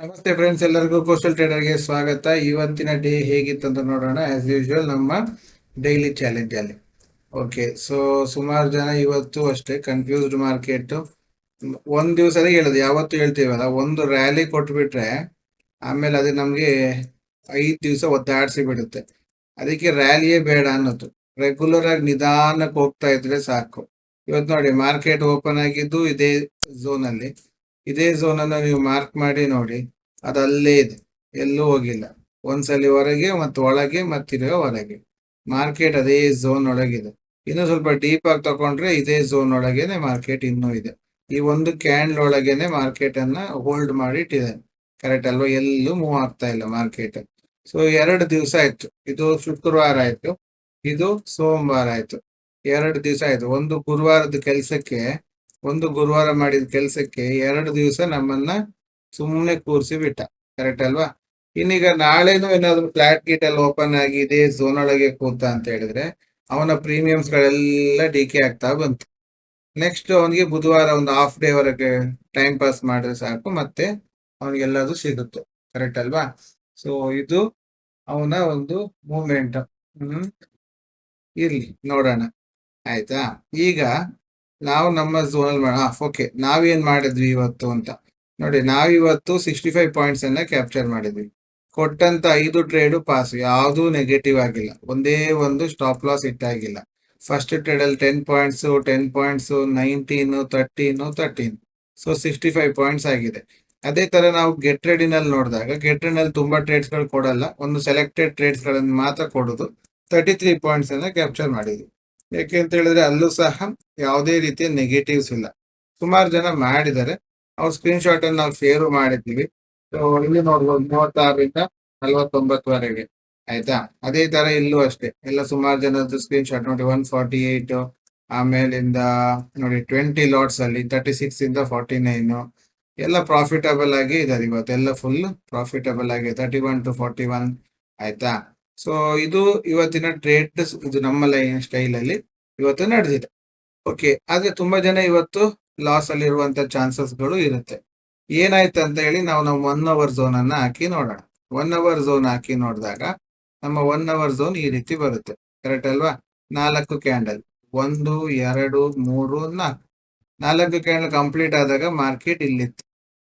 ನಮಸ್ತೆ ಫ್ರೆಂಡ್ಸ್ ಎಲ್ಲರಿಗೂ ಕೋಸ್ಟಲ್ ಟ್ರೇಡರ್ಗೆ ಸ್ವಾಗತ. ಇವತ್ತಿನ ಡೇ ಹೇಗಿತ್ತು ಅಂತ ನೋಡೋಣ. ಆಸ್ ಯೂಶುವಲ್ ನಮ್ಮ ಡೈಲಿ ಚಾಲೆಂಜ್ ಅಲ್ಲಿ. ಓಕೆ ಸೊ ಸುಮಾರು ಜನ ಇವತ್ತು ಅಷ್ಟೇ ಕನ್ಫ್ಯೂಸ್ಡ್ ಮಾರ್ಕೆಟ್ ಒಂದ್ ದಿವಸದೇ ಹೇಳೋದು, ಯಾವತ್ತು ಹೇಳ್ತೀವಲ್ಲ, ಒಂದು ರ್ಯಾಲಿ ಕೊಟ್ಬಿಟ್ರೆ ಆಮೇಲೆ ಅದು ನಮ್ಗೆ ಐದು ದಿವಸ ಒದ್ದಾಡಿಸಿ ಬಿಡುತ್ತೆ. ಅದಕ್ಕೆ ರ್ಯಾಲಿಯೇ ಬೇಡ ಅನ್ನೋದು. ರೆಗ್ಯುಲರ್ ಆಗಿ ನಿಧಾನಕ್ಕೆ ಹೋಗ್ತಾ ಇದ್ರೆ ಸಾಕು. ಇವತ್ತು ನೋಡಿ ಮಾರ್ಕೆಟ್ ಓಪನ್ ಆಗಿದ್ದು ಇದೇ ಝೋನ್ ಅಲ್ಲಿ. ಇದೇ ಝೋನ್ ಅನ್ನ ನೀವು ಮಾರ್ಕ್ ಮಾಡಿ ನೋಡಿ. ಅದು ಅಲ್ಲೇ ಇದೆ. ಎಲ್ಲೂ ಹೋಗಿಲ್ಲ. ಒಂದ್ಸಲಿ ಹೊರಗೆ ಮತ್ತು ಒಳಗೆ ಮತ್ತಿರುವ ಹೊರಗೆ. ಮಾರ್ಕೆಟ್ ಅದೇ ಝೋನ್ ಒಳಗಿದೆ. ಇನ್ನು ಸ್ವಲ್ಪ ಡೀಪ್ ಆಗಿ ತಗೊಂಡ್ರೆ ಇದೇ ಝೋನ್ ಒಳಗೇನೆ ಮಾರ್ಕೆಟ್ ಇನ್ನೂ ಇದೆ. ಈ ಒಂದು ಕ್ಯಾಂಡಲ್ ಒಳಗೇನೆ ಮಾರ್ಕೆಟ್ ಅನ್ನ ಹೋಲ್ಡ್ ಮಾಡಿ ಇಟ್ಟಿದ್ದಾನೆ. ಕರೆಕ್ಟ್ ಅಲ್ವಾ? ಎಲ್ಲೂ ಮೂವ್ ಆಗ್ತಾ ಇಲ್ಲ ಮಾರ್ಕೆಟ್ ಸೊ ಎರಡು ದಿವಸ ಆಯ್ತು. ಇದು ಶುಕ್ರವಾರ ಆಯ್ತು. ಇದು ಸೋಮವಾರ ಆಯ್ತು. ಎರಡು ದಿವಸ ಆಯ್ತು. ಒಂದು ಗುರುವಾರದ ಕೆಲಸಕ್ಕೆ ಒಂದು ಗುರುವಾರ ಮಾಡಿದ ಕೆಲಸಕ್ಕೆ ಎರಡು ದಿವಸ ನಮ್ಮನ್ನ ಸುಮ್ಮನೆ ಕೂರಿಸಿ ಬಿಟ್ಟ. ಕರೆಕ್ಟ್ ಅಲ್ವಾ? ಇನ್ನೀಗ ನಾಳೆನೂ ಏನಾದ್ರು ಫ್ಲಾಟ್ ಗೀಟ್ ಅಲ್ಲಿ ಓಪನ್ ಆಗಿದೆ ಝೋನ್ ಒಳಗೆ ಕೂತ ಅಂತ ಹೇಳಿದ್ರೆ ಅವನ ಪ್ರೀಮಿಯಮ್ಸ್ ಗಳೆಲ್ಲ ಡಿಕೆ ಆಗ್ತಾ ಬಂತು. ನೆಕ್ಸ್ಟ್ ಅವನಿಗೆ ಬುಧವಾರ ಒಂದು ಹಾಫ್ ಡೇ ವರೆಗೆ ಟೈಮ್ ಪಾಸ್ ಮಾಡಿದ್ರೆ ಸಾಕು, ಮತ್ತೆ ಅವನಿಗೆಲ್ಲದು ಸಿಗುತ್ತೆ. ಕರೆಕ್ಟ್ ಅಲ್ವಾ? ಸೊ ಇದು ಅವನ ಒಂದು ಮೂಮೆಂಟ್ ಹ್ಮ್. ಇರ್ಲಿ, ನೋಡೋಣ. ಆಯ್ತಾ? ಈಗ ನಾವು ನಮ್ಮ ಝೋನಲ್ ಮಾಡ ಓಕೆ ನಾವೇನ್ ಮಾಡಿದ್ವಿ ಇವತ್ತು ಅಂತ. ನೋಡಿ, ನಾವಿವತ್ತು ಸಿಕ್ಸ್ಟಿ ಫೈವ್ ಪಾಯಿಂಟ್ಸ್ ಅನ್ನ ಕ್ಯಾಪ್ಚರ್ ಮಾಡಿದ್ವಿ. ಕೊಟ್ಟಂತ ಐದು ಟ್ರೇಡು ಪಾಸ್ ಯಾವುದೂ ನೆಗೆಟಿವ್ ಆಗಿಲ್ಲ. ಒಂದೇ ಒಂದು ಸ್ಟಾಪ್ ಲಾಸ್ ಇಟ್ಟಾಗಿಲ್ಲ ಫಸ್ಟ್ ಟ್ರೇಡ್ ಅಲ್ಲಿ ten points ten points nineteen thirteen thirteen so sixty five points ಆಗಿದೆ. ಅದೇ ತರ ನಾವು ಗೆಟ್ ಟ್ರೇಡಿನಲ್ಲಿ ನೋಡಿದಾಗ ಗೆಟ್ ಟ್ರೇಡ್ ತುಂಬಾ ಟ್ರೇಡ್ಸ್ಗಳು ಕೊಡಲ್ಲ. ಒಂದು ಸೆಲೆಕ್ಟೆಡ್ ಟ್ರೇಡ್ಸ್ಗಳನ್ನು ಮಾತ್ರ ಕೊಡೋದು. ತರ್ಟಿ ತ್ರೀ ಪಾಯಿಂಟ್ಸ್ ಅನ್ನ ಕ್ಯಾಪ್ಚರ್ ಮಾಡಿದ್ವಿ. ಯಾಕೆ ಅಂತ ಹೇಳಿದ್ರೆ ಅಲ್ಲೂ ಸಹ ಯಾವುದೇ ರೀತಿಯ ನೆಗೆಟಿವ್ಸ್ ಇಲ್ಲ. ಸುಮಾರು ಜನ ಮಾಡಿದ್ದಾರೆ. ಅವ್ರ ಸ್ಕ್ರೀನ್ ಶಾಟ್ ಅನ್ನು ನಾವು ಶೇರು ಮಾಡಿದ್ದೀವಿ. ಸೊ ಇಲ್ಲಿ ನೋಡ್ಬೋದು ಮೂವತ್ತಾರರಿಂದ ನಲ್ವತ್ತೊಂಬತ್ತುವರೆಗೆ. ಆಯ್ತಾ? ಅದೇ ತರ ಇಲ್ಲೂ ಅಷ್ಟೇ. ಎಲ್ಲ ಸುಮಾರು ಜನದ್ದು ಸ್ಕ್ರೀನ್ ಶಾಟ್ ನೋಡಿ ಒನ್ ಫಾರ್ಟಿ ಏಟ್ ಆಮೇಲಿಂದ ನೋಡಿ ಟ್ವೆಂಟಿ ಲಾಟ್ಸ್ ಅಲ್ಲಿ ತರ್ಟಿ ಸಿಕ್ಸ್ ಇಂದ ಫಾರ್ಟಿ ನೈನ್ ಎಲ್ಲ ಪ್ರಾಫಿಟಬಲ್ ಆಗಿ ಇದಾರೆ. ಇವತ್ತೆಲ್ಲ ಫುಲ್ ಪ್ರಾಫಿಟಬಲ್ ಆಗಿ thirty one two forty one ಆಯ್ತಾ? ಸೊ ಇದು ಇವತ್ತಿನ ಟ್ರೇಡ್ ಇದು ನಮ್ಮ ಲೈನ್ ಸ್ಟೈಲ್ ಅಲ್ಲಿ ಇವತ್ತು ನಡೆದಿದೆ. ಓಕೆ ಆದ್ರೆ ತುಂಬಾ ಜನ ಇವತ್ತು ಲಾಸ್ ಅಲ್ಲಿ ಇರುವಂತ ಚಾನ್ಸಸ್ಗಳು ಇರುತ್ತೆ. ಏನಾಯ್ತು ಅಂತ ಹೇಳಿ ನಾವು ನಮ್ಮ ಒನ್ ಅವರ್ ಝೋನ್ ಅನ್ನ ಹಾಕಿ ನೋಡೋಣ. ಒನ್ ಅವರ್ ಝೋನ್ ಹಾಕಿ ನೋಡಿದಾಗ ನಮ್ಮ ಒನ್ ಅವರ್ ಝೋನ್ ಈ ರೀತಿ ಬರುತ್ತೆ. ಕರೆಕ್ಟ್ ಅಲ್ವಾ? ನಾಲ್ಕು ಕ್ಯಾಂಡಲ್ ಒಂದು, ಎರಡು, ಮೂರು, ನಾಲ್ಕು. ನಾಲ್ಕು ಕ್ಯಾಂಡಲ್ ಕಂಪ್ಲೀಟ್ ಆದಾಗ ಮಾರ್ಕೆಟ್ ಇಲ್ಲಿತ್ತು.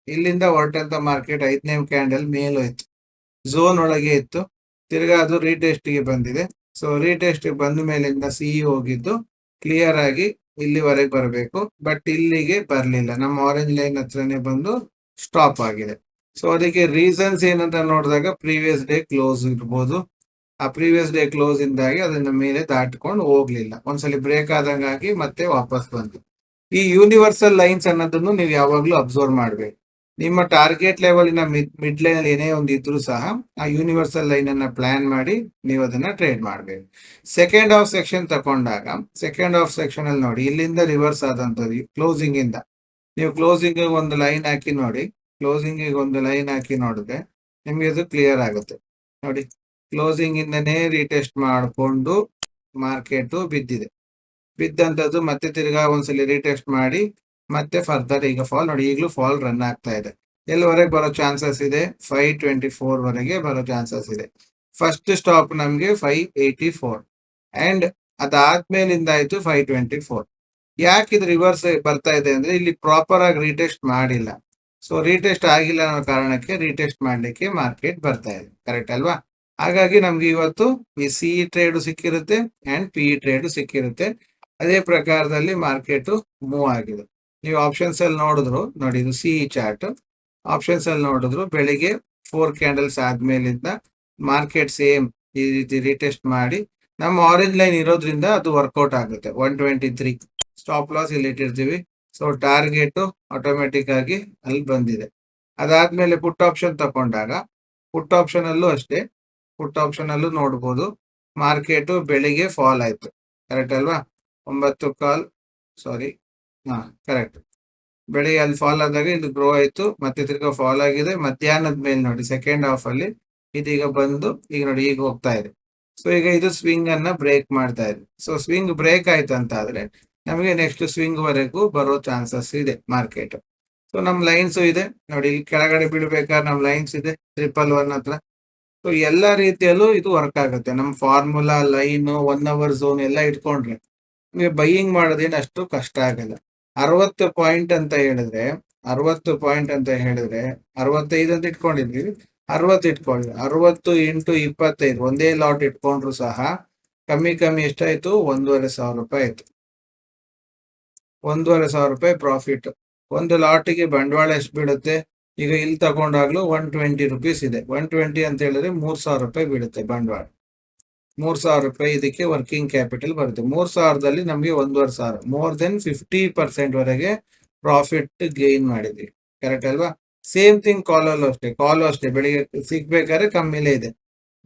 ಇಲ್ಲಿಂದ ಹೊರಟಂತ ಮಾರ್ಕೆಟ್ ಐದನೇ ಕ್ಯಾಂಡಲ್ ಮೇಲೋಯ್ತು ಝೋನ್ ಒಳಗೆ ಇತ್ತು. ತಿರ್ಗಾ ಅದು ರೀಟೆಸ್ಟ್ಗೆ ಬಂದಿದೆ. ಸೊ ರೀಟೆಸ್ಟ್ ಬಂದ ಮೇಲಿಂದ ಸಿಇ ಹೋಗಿದ್ದು ಕ್ಲಿಯರ್ ಆಗಿ ಇಲ್ಲಿವರೆಗೆ ಬರಬೇಕು. ಬಟ್ ಇಲ್ಲಿಗೆ ಬರಲಿಲ್ಲ. ನಮ್ಮ ಆರೆಂಜ್ ಲೈನ್ ಹತ್ರನೇ ಬಂದು ಸ್ಟಾಪ್ ಆಗಿದೆ. ಸೊ ಅದಕ್ಕೆ ರೀಸನ್ಸ್ ಏನಂತ ನೋಡಿದಾಗ ಪ್ರೀವಿಯಸ್ ಡೇ ಕ್ಲೋಸ್ ಇರ್ಬೋದು. ಆ ಪ್ರೀವಿಯಸ್ ಡೇ ಕ್ಲೋಸ್ ಇಂದಾಗಿ ಅದನ್ನ ಮೇಲೆ ದಾಟ್ಕೊಂಡು ಹೋಗ್ಲಿಲ್ಲ. ಒಂದ್ಸಲಿ ಬ್ರೇಕ್ ಆದಂಗಾಗಿ ಮತ್ತೆ ವಾಪಸ್ ಬಂತು ಈ ಯೂನಿವರ್ಸಲ್ ಲೈನ್ಸ್ ಅನ್ನೋದನ್ನು ನೀವು ಯಾವಾಗ್ಲೂ ಅಬ್ಸರ್ವ್ ಮಾಡ್ಬೇಕು. ನಿಮ್ಮ ಟಾರ್ಗೆಟ್ ಲೆವೆಲಿನ ಮಿಡ್ ಲೈನ್ ಏನೇ ಒಂದು ಇದ್ರೂ ಸಹ ಆ ಯೂನಿವರ್ಸಲ್ ಲೈನ್ ಅನ್ನ ಪ್ಲಾನ್ ಮಾಡಿ ನೀವು ಅದನ್ನ ಟ್ರೇಡ್ ಮಾಡಬೇಕು. ಸೆಕೆಂಡ್ ಆಫ್ ಸೆಕ್ಷನ್ ತಕೊಂಡಾಗ ಸೆಕೆಂಡ್ ಆಫ್ ಸೆಕ್ಷನ್ ಅಲ್ಲಿ ನೋಡಿ, ಇಲ್ಲಿಂದ ರಿವರ್ಸ್ ಆದಂತದ್ದು ಕ್ಲೋಸಿಂಗ್ ಇಂದ. ನೀವು ಕ್ಲೋಸಿಂಗ್ ಒಂದು ಲೈನ್ ಹಾಕಿ ನೋಡಿ ಕ್ಲೋಸಿಂಗ್ ಒಂದು ಲೈನ್ ಹಾಕಿ ನೋಡಿದ್ರೆ ನಿಮ್ಗೆ ಅದು ಕ್ಲಿಯರ್ ಆಗುತ್ತೆ. ನೋಡಿ ಕ್ಲೋಸಿಂಗ್ ಇಂದನೇ ರೀಟೆಸ್ಟ್ ಮಾಡಿಕೊಂಡು ಮಾರ್ಕೆಟ್ ಬಿದ್ದಿದೆ. ಬಿದ್ದಂತದ್ದು ಮತ್ತೆ ತಿರ್ಗಾ ಒಂದ್ಸಲಿ ರೀಟೆಸ್ಟ್ ಮಾಡಿ ಮತ್ತೆ ಫರ್ದರ್ ಈಗ ಫಾಲ್ ನೋಡಿ, ಈಗಲೂ ಫಾಲ್ ರನ್ ಆಗ್ತಾ ಇದೆ. ಎಲ್ಲಿವರೆಗೆ ಬರೋ ಚಾನ್ಸಸ್ ಇದೆ? ಫೈವ್ ಟ್ವೆಂಟಿ ಫೋರ್ ವರೆಗೆ ಬರೋ ಚಾನ್ಸಸ್ ಇದೆ. ಫಸ್ಟ್ ಸ್ಟಾಪ್ ನಮ್ಗೆ ಫೈವ್ ಏಯ್ಟಿ ಫೋರ್ ಅಂಡ್ ಅದಾದ್ಮೇಲಿಂದ ಆಯ್ತು ಫೈವ್ ಟ್ವೆಂಟಿ ಫೋರ್ ಯಾಕೆ ಇದು ರಿವರ್ಸ್ ಬರ್ತಾ ಇದೆ ಅಂದ್ರೆ, ಇಲ್ಲಿ ಪ್ರಾಪರ್ ಆಗಿ ರೀಟೆಸ್ಟ್ ಮಾಡಿಲ್ಲ. ಸೊ ರೀಟೆಸ್ಟ್ ಆಗಿಲ್ಲ ಅನ್ನೋ ಕಾರಣಕ್ಕೆ ರೀಟೆಸ್ಟ್ ಮಾಡ್ಲಿಕ್ಕೆ ಮಾರ್ಕೆಟ್ ಬರ್ತಾ ಇದೆ. ಕರೆಕ್ಟ್ ಅಲ್ವಾ? ಹಾಗಾಗಿ ನಮ್ಗೆ ಇವತ್ತು ಈ ಸಿ ಟ್ರೇಡ್ ಸಿಕ್ಕಿರುತ್ತೆ ಅಂಡ್ ಪಿ ಟ್ರೇಡ್ ಸಿಕ್ಕಿರುತ್ತೆ. ಅದೇ ಪ್ರಕಾರದಲ್ಲಿ ಮಾರ್ಕೆಟ್ ಮೂವ್ ಆಗಿದೆ. ನೀವು ಆಪ್ಷನ್ಸ್ ಅಲ್ಲಿ ನೋಡಿದ್ರು ನೋಡಿ, ಇದು ಸಿ ಚಾರ್ಟ್ ಆಪ್ಷನ್ಸ್ ಅಲ್ಲಿ ನೋಡಿದ್ರು ಬೆಳಿಗ್ಗೆ ಫೋರ್ ಕ್ಯಾಂಡಲ್ಸ್ ಆದ್ಮೇಲಿಂದ ಮಾರ್ಕೆಟ್ ಸೇಮ್ ಈ ರೀತಿ ರೀಟೆಸ್ಟ್ ಮಾಡಿ, ನಮ್ಮ ಆರೆಂಜ್ ಲೈನ್ ಇರೋದ್ರಿಂದ ಅದು ವರ್ಕೌಟ್ ಆಗುತ್ತೆ one twenty three stop loss ಇಲ್ಲಿ ಇಟ್ಟಿರ್ತೀವಿ. ಸೊ ಟಾರ್ಗೆಟ್ ಆಟೋಮೆಟಿಕ್ ಆಗಿ ಅಲ್ಲಿ ಬಂದಿದೆ. ಅದಾದ್ಮೇಲೆ ಪುಟ್ ಆಪ್ಷನ್ ತಗೊಂಡಾಗ ಪುಟ್ ಆಪ್ಷನ್ ಅಲ್ಲೂ ಅಷ್ಟೇ ಪುಟ್ ಆಪ್ಷನ್ ಅಲ್ಲೂ ನೋಡ್ಬೋದು. ಮಾರ್ಕೆಟ್ ಬೆಳಿಗ್ಗೆ ಫಾಲ್ ಆಯ್ತು. ಕರೆಕ್ಟ್ ಅಲ್ವಾ? ಒಂಬತ್ತು ಕಾಲ್ ಸಾರಿ ಹಾ ಕರೆಕ್ಟ್ ಬೆಳಿಗ್ಗೆ ಅಲ್ಲಿ ಫಾಲ್ ಆದಾಗ ಇದು ಗ್ರೋ ಆಯ್ತು, ಮತ್ತೆ ತಿರ್ಗಾ ಫಾಲ್ ಆಗಿದೆ. ಮಧ್ಯಾಹ್ನದ ಮೇಲೆ ನೋಡಿ ಸೆಕೆಂಡ್ ಹಾಫ್ ಅಲ್ಲಿ ಇದೀಗ ಬಂದು, ಈಗ ನೋಡಿ, ಈಗ ಹೋಗ್ತಾ ಇದೆ. ಸೊ ಈಗ ಇದು ಸ್ವಿಂಗ್ ಅನ್ನ ಬ್ರೇಕ್ ಮಾಡ್ತಾ ಇದೆ. ಸೊ ಸ್ವಿಂಗ್ ಬ್ರೇಕ್ ಆಯ್ತು ಅಂತ ಆದ್ರೆ, ನಮಗೆ ನೆಕ್ಸ್ಟ್ ಸ್ವಿಂಗ್ ವರೆಗೂ ಬರೋ ಚಾನ್ಸಸ್ ಇದೆ ಮಾರ್ಕೆಟ್ ಸೊ ನಮ್ ಲೈನ್ಸ್ ಇದೆ. ನೋಡಿ, ಇಲ್ಲಿ ಕೆಳಗಡೆ ಬಿಡ್ಬೇಕಾದ್ರೆ ನಮ್ ಲೈನ್ಸ್ ಇದೆ ಟ್ರಿಪಲ್ ಒನ್ ಹತ್ರ. ಸೊ ಎಲ್ಲಾ ರೀತಿಯಲ್ಲೂ ಇದು ವರ್ಕ್ ಆಗುತ್ತೆ. ನಮ್ formula line one hour zone ಎಲ್ಲ ಇಟ್ಕೊಂಡ್ರೆ, ನಿಮಗೆ ಬೈಯಿಂಗ್ ಮಾಡೋದೇನು ಅಷ್ಟು ಕಷ್ಟ ಆಗಲ್ಲ. ಅರವತ್ತು ಪಾಯಿಂಟ್ ಅಂತ ಹೇಳಿದ್ರೆ, ಅರವತ್ತು ಪಾಯಿಂಟ್ ಅಂತ ಹೇಳಿದ್ರೆ ಅರವತ್ತೈದು ಅಂತ ಇಟ್ಕೊಂಡಿದ್ವಿ. ಅರವತ್ತು ಇಟ್ಕೊಳ್ಳಿ ಅರವತ್ತು ಇಂಟು ಇಪ್ಪತ್ತೈದು, ಒಂದೇ ಲಾಟ್ ಇಟ್ಕೊಂಡ್ರು ಸಹ ಕಮ್ಮಿ ಕಮ್ಮಿ ಎಷ್ಟಾಯ್ತು? ಒಂದೂವರೆ ಸಾವಿರ ರೂಪಾಯಿ ಆಯ್ತು. ಒಂದೂವರೆ ಸಾವಿರ ರೂಪಾಯಿ ಪ್ರಾಫಿಟ್ ಒಂದು ಲಾಟಿಗೆ ಬಂಡವಾಳ ಎಷ್ಟು ಬೀಳುತ್ತೆ? ಈಗ ಇಲ್ಲಿ ತಗೊಂಡಾಗ್ಲೂ ಒನ್ ಟ್ವೆಂಟಿ ರುಪೀಸ್ ಇದೆ. ಒನ್ ಟ್ವೆಂಟಿ ಅಂತ ಹೇಳಿದ್ರೆ ಮೂರ್ ಸಾವಿರ ರೂಪಾಯಿ ಬೀಳುತ್ತೆ ಬಂಡವಾಳ. ಮೂರ್ ಸಾವಿರ ರೂಪಾಯಿ ಇದಕ್ಕೆ ವರ್ಕಿಂಗ್ ಕ್ಯಾಪಿಟಲ್ ಬರುತ್ತೆ. ಮೂರ್ ಸಾವಿರದಲ್ಲಿ ನಮಗೆ ಒಂದೂವರೆ ಸಾವಿರ. ಮೋರ್ ದೆನ್ ಫಿಫ್ಟಿ ಪರ್ಸೆಂಟ್ ವರೆಗೆ ಪ್ರಾಫಿಟ್ ಗೇನ್ ಮಾಡಿದ್ವಿ. ಕರೆಕ್ಟ್ ಅಲ್ವಾ? ಸೇಮ್ ಥಿಂಗ್ ಕಾಲಲ್ಲೂ ಅಷ್ಟೇ. ಕಾಲು ಅಷ್ಟೇ. ಬೆಳಿಗ್ಗೆ ಸಿಗ್ಬೇಕಾದ್ರೆ ಕಮ್ಮಿಲೇ ಇದೆ.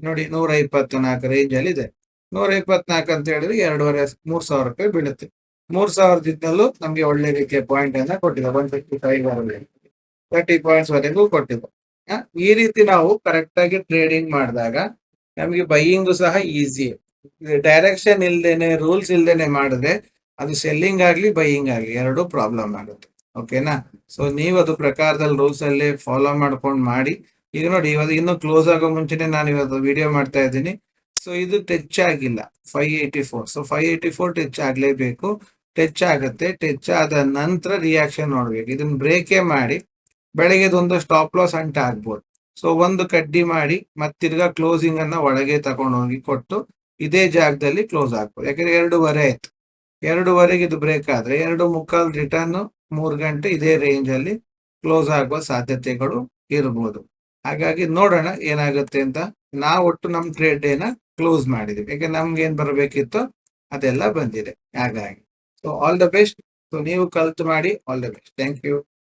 ನೋಡಿ ನೂರ ಇಪ್ಪತ್ನಾಲ್ಕು ರೇಂಜ್ ಅಲ್ಲಿ ಇದೆ. ನೂರ ಇಪ್ಪತ್ನಾಲ್ಕು ಅಂತ ಹೇಳಿದ್ರೆ ಎರಡೂವರೆ, ಮೂರ್ ಸಾವಿರ ರೂಪಾಯಿ ಬೀಳುತ್ತೆ. ಮೂರ್ ಸಾವಿರದಿಂದಲೂ ನಮ್ಗೆ ಒಳ್ಳೆ ರೀತಿಯ ಪಾಯಿಂಟ್ ಅನ್ನ ಕೊಟ್ಟಿದೆ. One fifty five thirty points ವರೆಗೂ ಕೊಟ್ಟಿದೆ. ಈ ರೀತಿ ನಾವು ಕರೆಕ್ಟ್ ಆಗಿ ಟ್ರೇಡಿಂಗ್ ಮಾಡಿದಾಗ ನಮಗೆ ಬೈಯಿಂಗು ಸಹ ಈಸಿ ಡೈರೆಕ್ಷನ್ ಇಲ್ದೇನೆ ರೂಲ್ಸ್ ಇಲ್ದೇನೆ ಮಾಡಿದ್ರೆ ಅದು ಸೆಲ್ಲಿಂಗ್ ಆಗ್ಲಿ ಬೈಯಿಂಗ್ ಆಗ್ಲಿ ಎರಡು ಪ್ರಾಬ್ಲಮ್ ಆಗುತ್ತೆ. ಓಕೆನಾ ಸೊ ನೀವು ಅದು ಪ್ರಕಾರದಲ್ಲಿ ರೂಲ್ಸ್ ಅಲ್ಲಿ ಫಾಲೋ ಮಾಡ್ಕೊಂಡು ಮಾಡಿ. ಈಗ ನೋಡಿ ಇವತ್ತು ಇನ್ನೂ ಕ್ಲೋಸ್ ಆಗೋ ಮುಂಚೆನೆ ನಾನು ಇವತ್ತು ವಿಡಿಯೋ ಮಾಡ್ತಾ ಇದ್ದೀನಿ. ಸೊ ಇದು ಟಚ್ ಆಗಿಲ್ಲ. Five eighty four so five eighty four touch ಆಗಲೇಬೇಕು. ಟಚ್ ಆಗುತ್ತೆ. ಟಚ್ ಆದ ನಂತರ ರಿಯಾಕ್ಷನ್ ನೋಡ್ಬೇಕು. ಇದನ್ನ ಬ್ರೇಕೇ ಮಾಡಿ, ಬೆಳಗ್ಗೆದೊಂದು ಸ್ಟಾಪ್ ಲಾಸ್ ಅಂಟ ಆಗ್ಬೋದು. ಸೊ ಒಂದು ಕಡ್ಡಿ ಮಾಡಿ ಮತ್ತಿರ್ಗಾ ಕ್ಲೋಸಿಂಗ್ ಅನ್ನ ಒಳಗೆ ತಗೊಂಡು ಹೋಗಿ ಕೊಟ್ಟು ಇದೇ ಜಾಗದಲ್ಲಿ ಕ್ಲೋಸ್ ಆಗ್ಬೋದು ಯಾಕಂದ್ರೆ ಎರಡೂವರೆ ಆಯ್ತು. ಎರಡೂವರೆಗೆ ಇದು ಬ್ರೇಕ್ ಆದ್ರೆ ಎರಡು ಮುಕ್ಕಾಲ್ ರಿಟರ್ನ್ ಮೂರು ಗಂಟೆ ಇದೇ ರೇಂಜ್ ಅಲ್ಲಿ ಕ್ಲೋಸ್ ಆಗುವ ಸಾಧ್ಯತೆಗಳು ಇರಬಹುದು ಹಾಗಾಗಿ ನೋಡೋಣ ಏನಾಗುತ್ತೆ ಅಂತ. ನಾವು ಒಟ್ಟು ನಮ್ ಟ್ರೇಡ್ ಡೇನ ಕ್ಲೋಸ್ ಮಾಡಿದ್ವಿ. ಯಾಕೆ ನಮ್ಗೆ ಏನ್ ಬರಬೇಕಿತ್ತು? ಅದೆಲ್ಲ ಬಂದಿದೆ. ಹಾಗಾಗಿ. So all the best so ನೀವು ಕಲ್ತು ಮಾಡಿ all the best thank you